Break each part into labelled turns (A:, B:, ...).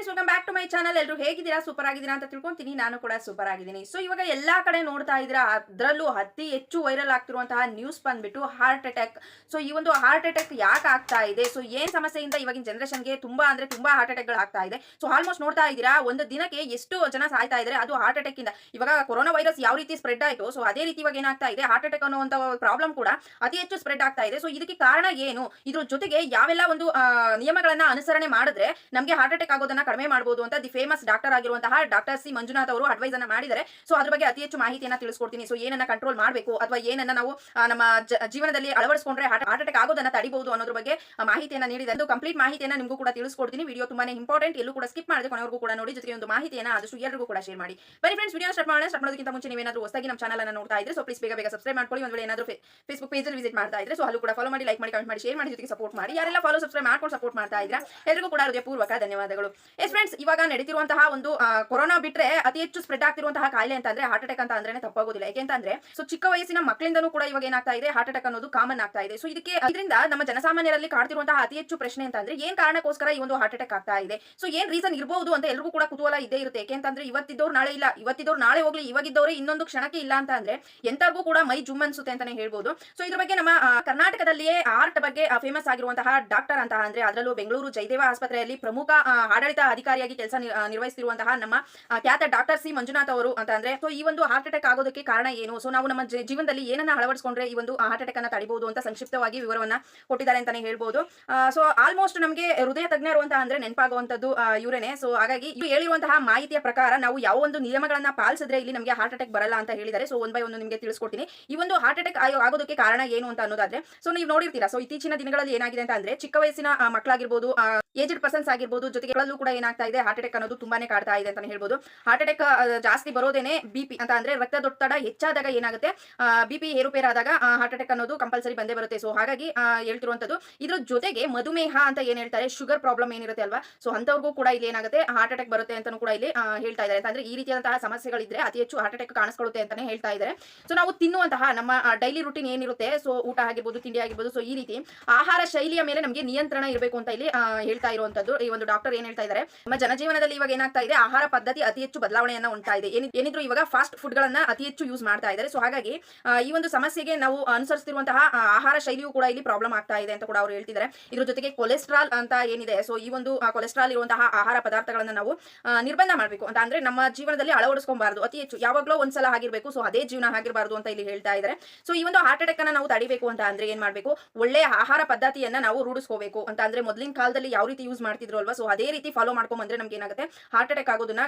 A: Friends welcome back to my channel ಎಲ್ಲರೂ ಹೇಗಿದ್ದೀರಾ? Super ಆಗಿದ್ದೀರಾ ಅಂತ ತಿಳ್ಕೊಂತೀನಿ. ನಾನು ಕೂಡ ಸೂಪರ್ ಆಗಿದ್ದೀನಿ. ಸೊ ಇವಾಗ ಎಲ್ಲಾ ಕಡೆ ನೋಡ್ತಾ ಇದ್ದೀರಾ, ಅದರಲ್ಲೂ ಅತಿ ಹೆಚ್ಚು ವೈರಲ್ ಆಗ್ತಿರುವಂತಹ ನ್ಯೂಸ್ ಬಂದ್ಬಿಟ್ಟು ಹಾರ್ಟ್ ಅಟ್ಯಾಕ್ ಸೊ ಈ ಒಂದು ಹಾರ್ಟ್ ಅಟ್ಯಾಕ್ ಯಾಕೆ ಆಗ್ತಾ ಇದೆ? ಸೊ ಏನ್ ಸಮಸ್ಯೆಯಿಂದ ಇವಾಗಿನ ಜನರೇಷನ್ಗೆ ತುಂಬಾ ಅಂದ್ರೆ ತುಂಬಾ ಹಾರ್ಟ್ ಅಟ್ಯಾಕ್ಗಳು ಆಗ್ತಾ ಇದೆ? ಸೊ ಆಲ್ಮೋಸ್ಟ್ ನೋಡ್ತಾ ಇದ್ದೀರಾ, ಒಂದು ದಿನಕ್ಕೆ ಎಷ್ಟು ಜನ ಸಾಯ್ತಾ ಇದ್ದಾರೆ ಅದು ಹಾರ್ಟ್ ಅಟ್ಯಾಕ್ ಇಂದ. ಇವಾಗ ಕೊರೋನಾ ವೈರಸ್ ಯಾವ ರೀತಿ ಸ್ಪ್ರೆಡ್ ಆಯಿತು ಸೊ ಅದೇ ರೀತಿ ಇವಾಗ ಏನಾಗ್ತಾ ಇದೆ ಹಾರ್ಟ್ ಅಟ್ಯಾಕ್ ಅನ್ನುವಂತ ಪ್ರಾಬ್ಲಮ್ ಕೂಡ ಅತಿ ಹೆಚ್ಚು ಸ್ಪ್ರೆಡ್ ಆಗ್ತಾ ಇದೆ. ಸೊ ಇದಕ್ಕೆ ಕಾರಣ ಏನು? ಇದ್ರ ಜೊತೆಗೆ ಯಾವೆಲ್ಲ ಒಂದು ನಿಯಮಗಳನ್ನ ಅನುಸರಣೆ ಮಾಡಿದ್ರೆ ನಮಗೆ ಹಾರ್ಟ್ ಅಟ್ಯಾಕ್ ಆಗೋದನ್ನ ಕಡಿಮೆ ಮಾಡಬಹುದು ಅಂತ ದಿ ಫೇಮಸ್ ಡಾಕ್ಟರ್ ಆಗಿರುವಂತಹ ಡಾಕ್ಟರ್ ಸಿ ಮಂಜುನಾಥ್ ಅವರು ಅಡ್ವೈಸ್ ಅನ್ನ ಮಾಡಿದ್ದಾರೆ. ಸೊ ಅದ್ರ ಬಗ್ಗೆ ಅತಿ ಹೆಚ್ಚು ಮಾಹಿತಿಯನ್ನ ತಿಳಿಸ್ಕೊಡ್ತೀನಿ. ಸೊ ಏನನ್ನ ಕಂಟ್ರೋಲ್ ಮಾಡಬೇಕು ಅಥವಾ ಏನನ್ನ ನಾವು ನಮ್ಮ ಜೀವನದಲ್ಲಿ ಅಳವಡಿಸಿಕೊಂಡ್ರೆ ಹಾರ್ಟ್ ಅಟ್ಯಾಕ್ ಆಗೋದನ್ನ ತಡಿಬಹುದು ಅನ್ನೋದ್ರ ಬಗ್ಗೆ ಮಾಹಿತಿಯನ್ನ ನೀಡಿದೆ ಅದು ಕಂಪ್ಲೀಟ್ ಮಾಹಿತಿಯನ್ನ ನಿಮಗೂ ಕೂಡ ತಿಳಿಸ್ಕೊಡ್ತೀನಿ. ವಿಡಿಯೋ ತುಂಬಾನೇ ಇಂಪಾರ್ಟೆಂಟ್ ಎಲ್ಲೂ ಕೂಡ ಸ್ಕಿಪ್ ಮಾಡಿದ್ರೆ ಕೊನೆವರೆಗೂ ಕೂಡ ನೋಡಿ. ಜೊತೆಗೆ ಒಂದು ಮಾಹಿತಿಯನ್ನ ಆದಷ್ಟು ಎಲ್ಲರಿಗೂ ಕೂಡ ಶೇರ್ ಮಾಡಿ. ಬನ್ನಿ ಫ್ರೆಂಡ್ಸ್ ವಿಡಿಯೋ ಸ್ಟಾರ್ಟ್ ಮಾಡೋಣ. ಸ್ಟಾರ್ಟ್ ಮಾಡೋದಕ್ಕಿಂತ ಮುಂಚೆ ನೀವೇನಾದ್ರೂ ಹೊಸದಾಗಿ ನಮ್ಮ ಚಾನಲ್ ಅನ್ನು ನೋಡ್ತಾ ಇದ್ರೆ ಸೊ ಪ್ಲೀಸ್ ಬೇಗ ಬೇಗ ಸಬ್ಸ್ಕ್ರೈಬ್ ಮಾಡ್ಕೊಳ್ಳಿ. ಒಂದು ವೇಳೆ ಏನಾದರೂ ಫೇಸ್ಬುಕ್ ಪೇಜಲ್ಲಿ ವಿಸಿಟ್ ಮಾಡ್ತಾ ಇದ್ರೆ ಸೊ ಅಲ್ಲೂ ಕೂಡ ಫಾಲೋ ಮಾಡಿ ಲೈಕ್ ಮಾಡಿ ಕಮೆಂಟ್ ಮಾಡಿ ಶೇರ್ ಮಾಡಿ, ಜೊತೆಗೆ ಸಪೋರ್ಟ್ ಮಾಡಿ. ಯಾರೆಲ್ಲ ಫಾಲೋ ಸಬ್ಸ್ಕ್ರೈಬ್ ಮಾಡ್ಕೊಂಡು ಸಪೋರ್ಟ್ ಮಾಡ್ತಾ ಇದ್ರೆ ಎಲ್ಲರಿಗೂ ಕೂಡ ಹೃದಯಪೂರ್ವಕ ಧನ್ಯವಾದಗಳು. ಎಸ್ ಫ್ರೆಂಡ್ಸ್ ಇವಾಗ ನಡೀತಿರುವಂತಹ ಒಂದು ಕೊರೋನಾ ಬಿಟ್ರೆ ಅತಿ ಹೆಚ್ಚು ಸ್ಪ್ರೆಡ್ ಆಗ್ತಿರುವಂತಹ ಕಾಯಿಲೆ ಅಂತ ಅಂದ್ರೆ ಹಾರ್ಟ್ ಅಟ್ಯಾಕ್ ಅಂತ ಅಂದ್ರೆ ತಪ್ಪಾಗೋದಿಲ್ಲ. ಯಾಕೆಂತಂದ್ರೆ ಸೊ ಚಿಕ್ಕ ವಯಸ್ಸಿನ ಮಕ್ಕಳಿಂದನೂ ಕೂಡ ಇವಾಗ ಏನಾಗ್ತಾ ಇದೆ ಹಾರ್ಟ್ ಅಟ್ಯಾಕ್ ಅನ್ನೋದು ಕಾಮನ್ ಆಗ್ತಾ ಇದೆ. ಸೊ ಇದಕ್ಕೆ ಇದರಿಂದ ನಮ್ಮ ಜನಸಾಮಾನ್ಯರಲ್ಲಿ ಕಾಡ್ತಿರುವಂತಹ ಅತಿ ಹೆಚ್ಚು ಪ್ರಶ್ನೆ ಅಂತ ಅಂದ್ರೆ ಏನ್ ಕಾರಣಕ್ಕೋಸ್ಕರ ಈ ಒಂದು ಹಾರ್ಟ್ ಅಟ್ಯಾಕ್ ಆಗ್ತಾ ಇದೆ? ಸೊ ಏನ್ ರೀಸನ್ ಇರಬಹುದು ಅಂತ ಎಲ್ಲರಿಗೂ ಕೂಡ ಕುತೂಹಲ ಇದ್ದೇ ಇರುತ್ತೆ. ಯಾಕೆಂತಂದ್ರೆ ಇವತ್ತಿದ್ದವ್ರು ನಾಳೆ ಇಲ್ಲ, ಇವತ್ತಿದ್ದವ್ರು ನಾಳೆ ಹೋಗ್ಲಿ, ಇವಾಗಿದ್ದವ್ರೆ ಇನ್ನೊಂದು ಕ್ಷಣಕ್ಕೆ ಇಲ್ಲ ಅಂತ ಅಂದ್ರೆ ಎಂತರ್ಗೂ ಕೂಡ ಮೈ ಜುಮ್ ಅನ್ಸುತ್ತೆ ಅಂತಾನೆ ಹೇಳ್ಬಹುದು ಸೊ ಇದ್ರ ಬಗ್ಗೆ ನಮ್ಮ ಕರ್ನಾಟಕದಲ್ಲಿಯೇ ಆರ್ಟ್ ಬಗ್ಗೆ ಫೇಮಸ್ ಆಗಿರುವಂತಹ ಡಾಕ್ಟರ್ ಅಂತ ಅಂದ್ರೆ ಅದರಲ್ಲೂ ಬೆಂಗಳೂರು ಜಯದೇವ ಆಸ್ಪತ್ರೆಯಲ್ಲಿ ಪ್ರಮುಖ ಆಡಳಿತ ಅಧಿಕಾರಿಯಾಗಿ ಕೆಲಸ ನಿರ್ವಹಿಸಿರುವಂತಹ ನಮ್ಮ ಖ್ಯಾತ ಡಾಕ್ಟರ್ ಸಿ ಮಂಜುನಾಥ್ ಅವರು ಅಂತ ಅಂದ್ರೆ, ಸೊ, ಈ ಒಂದು ಹಾರ್ಟ್ ಅಟ್ಯಾಕ್ ಆಗೋದಕ್ಕೆ ಕಾರಣ ಏನು? ಸೊ, ನಾವು ನಮ್ಮ ಜೀವನದಲ್ಲಿ ಏನನ್ನ ಅಳವಡಿಸಿಕೊಂಡ್ರೆ ಈ ಒಂದು ಹಾರ್ಟ್ ಅಟ್ಯಾಕ್ ಅನ್ನ ತಡಿಬಹುದು ಅಂತ ಸಂಕ್ಷಿಪ್ತವಾಗಿ ವಿವರವನ್ನ ಕೊಟ್ಟಿದ್ದಾರೆ ಅಂತಾನೆ ಹೇಳ್ಬಹುದು ಸೊ ಆಲ್ಮೋಸ್ಟ್ ನಮಗೆ ಹೃದಯ ತಜ್ಞರು ಅಂತ ಅಂದ್ರೆ ನೆನಪಾಗುವಂತದ್ದು ಇವರೇನೆ. ಸೊ, ಹಾಗಾಗಿ ಇವ್ರು ಹೇಳಿರುವಂತಹ ಮಾಹಿತಿಯ ಪ್ರಕಾರ ನಾವು ಯಾವ ಒಂದು ನಿಯಮಗಳನ್ನ ಪಾಲಿಸಿದ್ರೆ ಇಲ್ಲಿ ನಮಗೆ ಹಾರ್ಟ್ ಅಟ್ಯಾಕ್ ಬರಲ್ಲ ಅಂತ ಹೇಳಿದ್ದಾರೆ. ಸೊ ಒನ್ ಬೈ ಒಂದು ನಿಮಗೆ ತಿಳಿಸ್ಕೊಡ್ತೀನಿ. ಈ ಒಂದು ಹಾರ್ಟ್ ಅಟ್ಯಾಕ್ ಆಗೋದಕ್ಕೆ ಕಾರಣ ಏನು ಅಂತ ಅನ್ನೋದಾದ್ರೆ, ಸೊ, ನೀವು ನೋಡಿರ್ತೀರಾ? ಸೊ, ಇತ್ತೀಚಿನ ದಿನಗಳಲ್ಲಿ ಏನಾಗಿದೆ ಅಂತ ಅಂದ್ರೆ, ಚಿಕ್ಕ ವಯಸ್ಸಿನ ಮಕ್ಕಳಾಗಿರ್ಬೋದು ಏಜ್ಡ್ ಪರ್ಸನ್ಸ್ ಆಗಿರ್ಬೋದು, ಜೊತೆಗೆ ಗಳಲ್ಲೂ ಕೂಡ ಏನಾಗ್ತಾ ಇದೆ ಹಾರ್ಟ್ ಅಟ್ಯಾಕ್ ಅನ್ನೋದು ತುಂಬಾನೇ ಕಾಡ್ತಾ ಇದೆ ಅಂತಾನೆ ಹೇಳ್ಬೋದು. ಹಾರ್ಟ್ ಅಟ್ಯಾಕ್ ಜಾಸ್ತಿ ಬರೋದೇನೆ ಬಿಪಿ ಅಂತ ಅಂದ್ರೆ ರಕ್ತದೊತ್ತಡ ಹೆಚ್ಚಾದಾಗ ಏನಾಗುತ್ತೆ? ಬಿಪಿ ಏರುಪೇರಾದಾಗ ಹಾರ್ಟ್ ಅಟ್ಯಾಕ್ ಅನ್ನೋದು ಕಂಪಲ್ಸರಿ ಬಂದೇ ಬರುತ್ತೆ. ಸೊ ಹಾಗಾಗಿ ಹೇಳ್ತಿರುವಂತದ್ದು ಇದ್ರ ಜೊತೆಗೆ ಮಧುಮೇಹ ಅಂತ ಏನ್ ಹೇಳ್ತಾರೆ? ಶುಗರ್ ಪ್ರಾಬ್ಲಮ್ ಏನಿರುತ್ತೆ ಅಲ್ವಾ? ಸೊ ಅಂತವ್ರಿಗೂ ಕೂಡ ಇಲ್ಲಿ ಏನಾಗುತ್ತೆ? ಹಾರ್ಟ್ ಅಟ್ಯಾಕ್ ಬರುತ್ತೆ ಅಂತಾನೂ ಕೂಡ ಇಲ್ಲಿ ಹೇಳ್ತಾ ಇದ್ದಾರೆ. ಅಂತಂದ್ರೆ ಈ ರೀತಿಯಾದಂತಹ ಸಮಸ್ಯೆಗಳಿದ್ರೆ ಅತಿ ಹೆಚ್ಚು ಹಾರ್ಟ್ ಅಟ್ಯಾಕ್ ಕಾಣಿಸ್ಕೊಳ್ಳುತ್ತೆ ಅಂತಾನೆ ಹೇಳ್ತಾ ಇದ್ದಾರೆ. ಸೊ ನಾವು ತಿನ್ನುವಂತಹ ನಮ್ಮ ಡೈಲಿ ರುಟೀನ್ ಏನಿರುತ್ತೆ? ಸೊ ಊಟ ಆಗಿರ್ಬೋದು, ತಿಂಡಿ ಆಗಿರ್ಬೋದು ಸೊ ಈ ರೀತಿ ಆಹಾರ ಶೈಲಿಯ ಮೇಲೆ ನಮಗೆ ನಿಯಂತ್ರಣ ಇರಬೇಕು ಅಂತ ಇಲ್ಲಿ ಹೇಳ್ತಾ ಇರುವಂತದ್ದು. ಈ ಒಂದು ಡಾಕ್ಟರ್ ಏನ್ ಹೇಳ್ತಾ ಇದ್ದಾರೆ ನಮ್ಮ ಜನಜೀವನದಲ್ಲಿ ಇವಾಗ ಏನಾಗ್ತಾ ಇದೆ, ಆಹಾರ ಪದ್ಧತಿ ಅತಿ ಹೆಚ್ಚು ಬದಲಾವಣೆಯನ್ನ ಉಂಟಾ ಇದೆ. ಏನಿ- ಏನಿದ್ರು ಇವಾಗ ಫಾಸ್ಟ್ ಫುಡ್ ಗಳನ್ನ ಅತಿ ಹೆಚ್ಚು ಯೂಸ್ ಮಾಡ್ತಾ ಇದ್ದಾರೆ ಸೊ ಹಾಗಾಗಿ ಈ ಒಂದು ಸಮಸ್ಯೆಗೆ ನಾವು ಅನುಸರಿಸುತ್ತಿರುವಂತಹ ಆಹಾರ ಶೈಲಿಯೂ ಕೂಡ ಇಲ್ಲಿ ಪ್ರಾಬ್ಲಮ್ ಆಗ್ತಾ ಇದೆ ಅಂತ ಕೂಡ ಅವರು ಹೇಳ್ತಿದ್ದಾರೆ ಇದ್ರ ಜೊತೆಗೆ ಕೊಲೆಸ್ಟ್ರಾಲ್ ಅಂತ ಏನಿದೆ ಸೊ ಈ ಒಂದು ಕೊಲೆಸ್ಟ್ರಾಲ್ ಇರುವಂತಹ ಆಹಾರ ಪದಾರ್ಥಗಳನ್ನ ನಾವು ನಿರ್ಬಂಧ ಮಾಡಬೇಕು. ಅಂತ ಅಂದ್ರೆ ನಮ್ಮ ಜೀವನದಲ್ಲಿ ಅಳವಡಿಸ್ಕೊಬಾರ್ದು. ಅತಿ ಹೆಚ್ಚು ಯಾವಾಗಲೂ ಒಂದ್ಸಲ ಆಗಿರ್ಬೇಕು ಸೊ ಅದೇ ಜೀವನ ಆಗಿರಬಾರದು ಅಂತ ಇಲ್ಲಿ ಹೇಳ್ತಾ ಇದ್ದಾರೆ ಸೊ ಈ ಒಂದು ಹಾರ್ಟ್ ಅಟ್ಯಾಕ್ ಅನ್ನ ನಾವು ತಡಿಬೇಕು ಅಂತ ಅಂದ್ರೆ ಏನ್ ಮಾಡ್ಬೇಕು? ಒಳ್ಳೆಯ ಆಹಾರ ಪದ್ಧತಿಯನ್ನ ನಾವು ರೂಢಿಸ್ಕೋಬೇಕು. ಅಂತ ಅಂದ್ರೆ ಮೊದಲಿನ ಕಾಲದಲ್ಲಿ ಯಾವ ರೀತಿ ಯೂಸ್ ಮಾಡ್ತಿದ್ರು ಅಲ್ವಾ? ಸೊ ಅದೇ ರೀತಿ ಫಾಲೋ ಮಾಡ್ಕೊಂಡ್ ಬಂದ್ರೆ ನಮ್ಗೆ ಏನಾಗುತ್ತೆ? ಹಾರ್ಟ್ ಅಟ್ಯಾಕ್ ಆಗೋದನ್ನ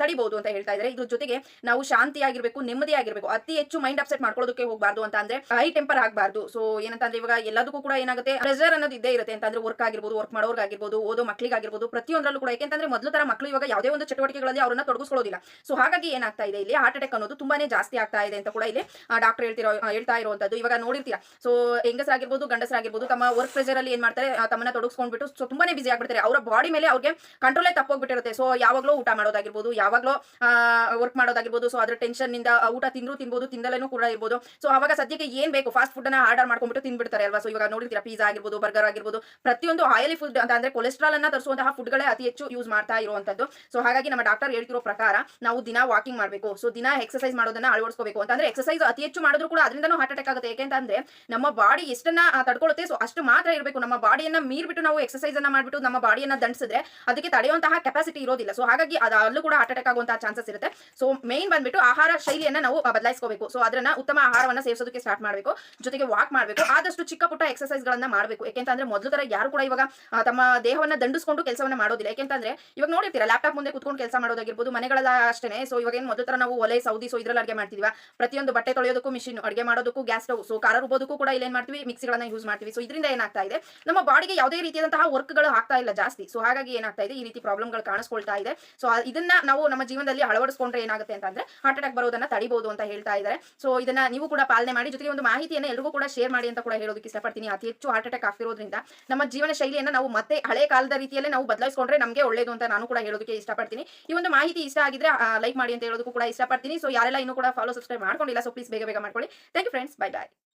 A: ತಡಿಬಹುದು ಅಂತ ಹೇಳ್ತಾ ಇದ್ದಾರೆ. ಇದ್ರ ಜೊತೆಗೆ ನಾವು ಶಾಂತಿಯಾಗಿರ್ಬೇಕು, ನೆಮ್ಮದಿಯಾಗಿರ್ಬೇಕು, ಅತಿ ಹೆಚ್ಚು ಮೈಂಡ್ ಅಪ್ಸೆಟ್ ಮಾಡ್ಕೊಳ್ಳೋದಕ್ಕೆ ಹೋಗಬಾರ್ದು ಅಂತ ಅಂದ್ರೆ ಹೈ ಟೆಂಪರ್ ಆಗಬಾರ್ದು. ಸೊ ಏನಂತಂದ್ರೆ ಇವಾಗ ಎಲ್ಲದಕ್ಕೂ ಕೂಡ ಏನಾಗುತ್ತೆ? ಪ್ರೆಷರ್ ಅನ್ನೋದು ಇದ್ದೇ ಇರುತ್ತೆ. ಅಂತಂದ್ರೆ ವರ್ಕ್ ಆಗಿರ್ಬೋದು ವರ್ಕ್ ಮಾಡೋರ್ಗಾಗಿರ್ಬೋದು, ಓದೋ ಮಕ್ಕಳಿಗಾಗಿರ್ಬೋದು ಪ್ರತಿಯೊಂದರಲ್ಲೂ ಕೂಡ. ಯಾಕೆಂತಂದ್ರೆ ಮೊದಲು ತರ ಮಕ್ಕಳು ಇವಾಗ ಯಾವುದೇ ಒಂದು ಚಟುವಟಿಕೆಗಳಲ್ಲಿ ಅವರನ್ನ ತೊಡಗಿಸ್ಕೊಳ್ಳೋದಿಲ್ಲ. ಸೊ ಹಾಗಾಗಿ ಏನಾಗ್ತಾ ಇದೆ ಇಲ್ಲಿ? ಹಾರ್ಟ್ ಅಟ್ಯಾಕ್ ಅನ್ನೋದು ತುಂಬಾನೇ ಜಾಸ್ತಿ ಆಗ್ತಾ ಇದೆ ಅಂತ ಕೂಡ ಇಲ್ಲಿ ಡಾಕ್ಟರ್ ಹೇಳ್ತಿರೋ ಹೇಳ್ತಾ ಇರುವಂತದ್ದು. ಇವಾಗ ನೋಡಿರ್ತೀರಾ? ಸೊ ಹೆಂಗಸರಾಗಿರ್ಬೋದು, ಗಂಡಸರಾಗಿರ್ಬೋದು, ತಮ್ಮ ವರ್ಕ್ ಪ್ರೆಷರ್ ಅಲ್ಲಿ ಏನ್ ಮಾಡ್ತಾರೆ? ತಮ್ಮನ್ನ ತೊಡಗಿಸ್ಕೊಂಡ್ಬಿಟ್ಟು ಸೊ ತುಂಬಾನೇ ಬಿಸಿ ಆಗ್ಬಿಡ್ತಾರೆ. ಅವರ ಬಾಡಿ ಮೇಲೆ ಅವ್ರಿಗೆ ಕಂಟ್ರೋಲೇ ತಪ್ಪೋಗ್ಬಿಟ್ಟಿರುತ್ತೆ. ಸೊ ಯಾವಾಗಲೂ ಊಟ ಮಾಡೋದಾಗಿರ್ಬೋದು, ಯಾವಾಗಲೂ ವರ್ಕ್ ಮಾಡೋದಾಗಿರ್ಬೋದು ಸೊ ಅದ್ರ ಟೆನ್ಷನ್ನಿಂದ ಊಟ ತಿಂದ್ರು ತಿನ್ಬೋದು ತಿಂದಲೇನು ಕೂಡ ಇರ್ಬೋದು. ಸೊ ಅವಾಗ ಸದ್ಯಕ್ಕೆ ಏನ್ ಬೇಕು? ಫಾಸ್ಟ್ ಫುಡ್ ಅನ್ನ ಆರ್ಡರ್ ಮಾಡ್ಕೊಂಡ್ಬಿಟ್ಟು ತಿನ್ಬಿಡ್ತಾರೆ ಅಲ್ವಾ? ಸೊ ಇವಾಗ ನೋಡಿರ್ತೀರಾ ಪಿಜ್ಜಾ ಆಗಿರ್ಬೋದು ಬರ್ಗರ್ ಆಗಿರ್ಬೋದು, ಪ್ರತಿಯೊಂದು ಆಯಿಲಿ ಫುಡ್ ಅಂತ ಅಂದ್ರೆ ಕೊಲೆಸ್ಟ್ರಾಲ್ ಅನ್ನ ತರಿಸುವಂತಹ ಫುಡ್ಗಳೇ ಅತಿ ಹೆಚ್ಚು ಯೂಸ್ ಮಾಡ್ತಾ ಇರುವಂತದ್ದು. ಸೊ ಹಾಗಾಗಿ ನಮ್ಮ ಡಾಕ್ಟರ್ ಹೇಳ್ತಿರೋ ಪ್ರಕಾರ ನಾವು ದಿನ ವಾಕಿಂಗ್ ಮಾಡಬೇಕು. ಸೊ ದಿನ ಎಕ್ಸಸೈಸ್ ಮಾಡೋದನ್ನ ಅಳವಡಿಸ್ಕೋಬೇಕು. ಅಂತಂದ್ರೆ ಎಕ್ಸಸೈಸ್ ಅತಿ ಹೆಚ್ಚು ಮಾಡಿದ್ರು ಕೂಡ ಅದರಿಂದನೂ ಹಾರ್ಟ್ ಅಟ್ಯಾಕ್ ಆಗುತ್ತೆ. ಯಾಕೆಂತಂದ್ರೆ ನಮ್ಮ ಬಾಡಿ ಎಷ್ಟನ್ನ ತಡ್ಕೊಳ್ಳುತ್ತೆ ಸೊ ಅಷ್ಟು ಮಾತ್ರ ಇರಬೇಕು. ನಮ್ಮ ಬಾಡಿಯನ್ನ ಮೀರ್ಬಿಟ್ಟು ನಾವು ಎಕ್ಸಸೈಸ್ ಅನ್ನ ಮಾಡ್ಬಿಟ್ಟು ನಮ್ಮ ಬಾಡಿಯನ್ನ ದಂಡಿಸಿದ್ರೆ ಅದಕ್ಕೆ ತಡೆಯುವಂತಹ ಕೆಪಾಸಿಟಿ ಇರೋದಿಲ್ಲ. ಸೊ ಹಾಗಾಗಿ ಅದು ಅಲ್ಲೂ ಕೂಡ ಹಾರ್ಟ್ ಅಟ್ಯಾಕ್ ಆಗುವಂತಹ ಚಾನ್ಸಸ್ ಇರುತ್ತೆ. ಸೊ ಮೇನ್ ಬಂದ್ಬಿಟ್ಟು ಆಹಾರ ಶೈಲಿಯನ್ನ ನಾವು ಬದಲಾಯಿಸ್ಕೋಬೇಕು. ಸೊ ಅದನ್ನ ಉತ್ತಮ ಆಹಾರವನ್ನ ಸೇವಿಸೋದಕ್ಕೆ ಸ್ಟಾರ್ಟ್ ಮಾಡಬೇಕು. ಜೊತೆಗೆ ವಾಕ್ ಮಾಡಬೇಕು. ಆದಷ್ಟು ಚಿಕ್ಕ ಪುಟ್ಟ ಎಕ್ಸಸೈಸ್ ಗಳನ್ನ ಮಾಡಬೇಕು. ಯಾಕೆಂತಂದ್ರೆ ಮೊದಲು ತರ ಯಾರು ಕೂಡ ಇವಾಗ ತಮ್ಮ ದೇಹವನ್ನ ದಂಡಿಸ್ಕೊಂಡು ಕೆಲಸವನ್ನ ಮಾಡೋದಿಲ್ಲ. ಯಾಕೆಂತಂದ್ರೆ ಇವಾಗ ನೋಡಿರ್ತೀರಾ ಲ್ಯಾಪ್ಟಾಪ್ ಮುಂದೆ ಕುತ್ಕೊಂಡು ಕೆಲಸ ಮಾಡೋದಾಗಿರ್ಬೋದು, ಮನೆಗಳೆಲ್ಲ ಅಷ್ಟೇ ಸೊ ಇವಾಗ ಏನು ಮೊದಲು ತರ ನಾವು ಒಲೆ, ಸೌದಿ ಸೊ ಇದ್ರಲ್ಲಿ ಅಡುಗೆ ಮಾಡ್ತಿದ್ವಿ. ಪ್ರತಿಯೊಂದು ಬಟ್ಟೆ ತೊಳೆಯೋದಕ್ಕೂ ಮಿಷಿನ್ ಅಡಿಗೆ ಮಾಡೋದಕ್ಕೂ ಗ್ಯಾಸ್ ಸ್ಟವ್ ಸೊ ಖಾರ ರುಬ್ಬೋದಕ್ಕೂ ಕೂಡ ಇಲ್ಲೇನ್ ಮಾಡ್ತೀವಿ? ಮಿಕ್ಸಿಗಳನ್ನ ಯೂಸ್ ಮಾಡ್ತೀವಿ. ಸೊ ಇದರಿಂದ ಏನಾಗ್ತಾ ಇದೆ? ನಮ್ಮ ಬಾಡಿಗೆ ಯಾವುದೇ ರೀತಿಯಾದಂತಹ ವರ್ಕ್ಗಳು ಆಗ್ತಾ ಇಲ್ಲ ಜಾಸ್ತಿ. ಸೊ ಹಾಗಾಗಿ ಏನಾಗ್ತಾ ಇದೆ, ಈ ರೀತಿ ಪ್ರಾಬ್ಲಮ್ಗಳು ಕಾಣಿಸ್ಕೊಳ್ತಾ ಇದೆ. ಸೊ ಇದನ್ನ ನಾವು ನಮ್ಮ ಜೀವನದಲ್ಲಿ ಅಳವಡಿಸ್ಕೊಂಡ್ರೆ ಏನಾಗುತ್ತೆ ಅಂತಂದ್ರೆ ಹಾರ್ಟ್ ಅಟ್ಯಾಕ್ ಬರೋದನ್ನ ತಡಿಬಹುದು ಅಂತ ಹೇಳ್ತಾ ಇದ್ದಾರೆ ಸೊ ಇದನ್ನ ನೀವು ಕೂಡ ಪಾಲನೆ ಮಾಡಿ, ಜೊತೆಗೆ ಒಂದು ಮಾಹಿತಿಯನ್ನು ಎಲ್ಲರಿಗೂ ಕೂಡ ಶೇರ್ ಮಾಡಿ ಅಂತ ಕೂಡ ಹೇಳೋದಕ್ಕೆ ಇಷ್ಟಪಡ್ತೀನಿ. ಅತಿ ಹೆಚ್ಚು ಹಾರ್ಟ್ ಅಟ್ಯಾಕ್ ಆಗ್ತಿರೋದ್ರಿಂದ ನಮ್ಮ ಜೀವನ ಶೈಲಿಯನ್ನ ನಾವು ಮತ್ತೆ ಹಳೆ ಕಾಲದ ರೀತಿಯಲ್ಲೇ ನಾವು ಬದಲಾಯಿಸ್ಕೊಂಡ್ರೆ ನಮಗೆ ಒಳ್ಳೇದು ಅಂತ ನಾನು ಕೂಡ ಹೇಳೋದಕ್ಕೆ ಇಷ್ಟಪಡ್ತೀನಿ. ಈ ಒಂದು ಮಾಹಿತಿ ಇಷ್ಟ ಆಗಿದ್ರೆ ಲೈಕ್ ಮಾಡಿ ಅಂತ ಹೇಳೋದಕ್ಕೂ ಕೂಡ ಇಷ್ಟಪಡ್ತೀನಿ. ಸೊ ಯಾರೆಲ್ಲ ಇನ್ನೂ ಕೂಡ ಫಾಲೋ ಸಬ್ಸ್ಕ್ರೈಬ್ ಮಾಡ್ಕೊಂಡಿಲ್ಲ ಸೊ ಪ್ಲೀಸ್ ಬೇಗ ಬೇಗ ಮಾಡ್ಕೊಳ್ಳಿ. Thank you friends bye bye